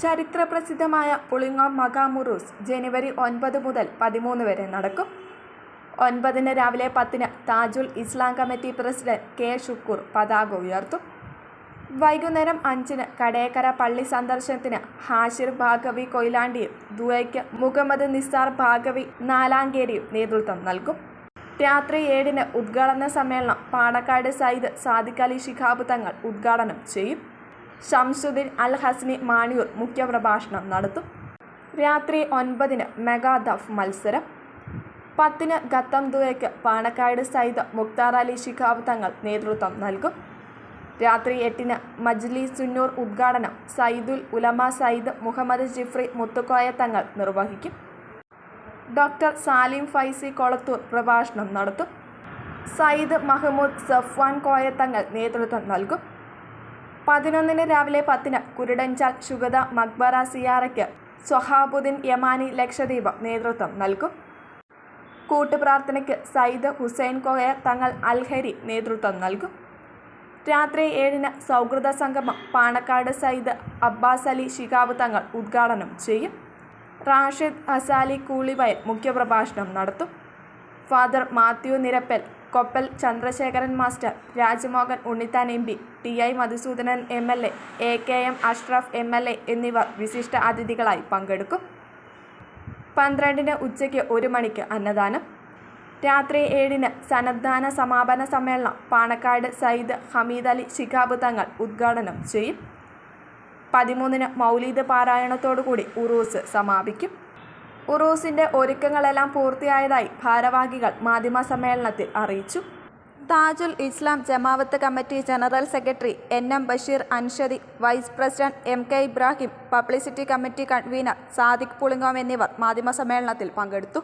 ചരിത്രപ്രസിദ്ധമായ പുളിങ്ങോം മകാമുറൂസ് ജനുവരി ഒൻപത് മുതൽ പതിമൂന്ന് വരെ നടക്കും. ഒൻപതിന് രാവിലെ പത്തിന് Tajul Islam committee president K Shukoor പതാക ഉയർത്തും. വൈകുന്നേരം അഞ്ചിന് കടയക്കര പള്ളി സന്ദർശനത്തിന് ഹാഷിർ ഭാഗവി കൊയിലാണ്ടിയും ദുബൈക്ക് മുഹമ്മദ് നിസാർ ഭാഗവി നാലാങ്കേരിയും നേതൃത്വം നൽകും. രാത്രി ഏഴിന് ഉദ്ഘാടന സമ്മേളനം പാണക്കാട് സയ്യിദ് സാദിഖ് അലി ശിഹാബ് തങ്ങൾ ഉദ്ഘാടനം ചെയ്യും. ഷംസുദ്ദീൻ അൽ ഹസ്നി മാണിയൂർ മുഖ്യപ്രഭാഷണം നടത്തും. രാത്രി ഒൻപതിന് മെഗാ ദഫ് മത്സരം. പത്തിന് ഗത്തം ദുയയ്ക്ക് പാണക്കാട് സയ്യിദ് മുക്താർ അലി ശിഖാബ് തങ്ങൾ നേതൃത്വം നൽകും. രാത്രി എട്ടിന് മജ്ലി സുന്നൂർ ഉദ്ഘാടനം സൈദുൽ ഉലമ സയ്യിദ് മുഹമ്മദ് ജിഫ്രി മുത്തുക്കോയ തങ്ങൾ നിർവഹിക്കും. ഡോക്ടർ സാലിം ഫൈസി കൊളത്തൂർ പ്രഭാഷണം നടത്തും. സയ്യിദ് മഹമ്മൂദ് സഫ്വാൻ കോയ തങ്ങൾ നേതൃത്വം നൽകും. പതിനൊന്നിന് രാവിലെ പത്തിന് കുരുടഞ്ചാൽ ശുഗത മക്ബറ സിയാറയ്ക്ക് സ്വഹാബുദ്ദീൻ യമാനി ലക്ഷദ്വീപ് നേതൃത്വം നൽകും. കൂട്ടുപ്രാർത്ഥനയ്ക്ക് സയ്യിദ് ഹുസൈൻ കോയ തങ്ങൾ അൽഹരി നേതൃത്വം നൽകും. രാത്രി ഏഴിന് സൗഹൃദ സംഗമം പാണക്കാട് സയ്യിദ് അബ്ബാസ് അലി ശിഹാബ് തങ്ങൾ ഉദ്ഘാടനം ചെയ്യും. റാഷിദ് ഹസാലി കൂളിവയൽ മുഖ്യപ്രഭാഷണം നടത്തും. Father Mathew Nirappel Koppal Chandrasekharan master Rajmohan Unnithan M P T I Madhusoodanan M L A A K M Ashraf M L A എന്നിവർ വിശിഷ്ട അതിഥികളായി പങ്കെടുക്കും. പന്ത്രണ്ടിന് ഉച്ചയ്ക്ക് ഒരു മണിക്ക് അന്നദാനം. രാത്രി ഏഴിന് സന്നദ്ധാന സമാപന സമ്മേളനം പാണക്കാട് സയ്യിദ് ഹമീദ് അലി ശിഖാബ് തങ്ങൾ ഉദ്ഘാടനം ചെയ്യും. പതിമൂന്നിന് മൗലീദ് പാരായണത്തോടുകൂടി ഉറൂസ് സമാപിക്കും. ഉറൂസിന്റെ ഒരുക്കങ്ങളെല്ലാം പൂർത്തിയായതായി ഭാരവാഹികൾ മാധ്യമ സമ്മേളനത്തിൽ അറിയിച്ചു. Tajul Islam Jamaath committee general secretary N M Basheer Anshadi vice president M K Ibrahim publicity committee convener Sadiq Pulingom എന്നിവർ മാധ്യമ സമ്മേളനത്തിൽ പങ്കെടുത്തു.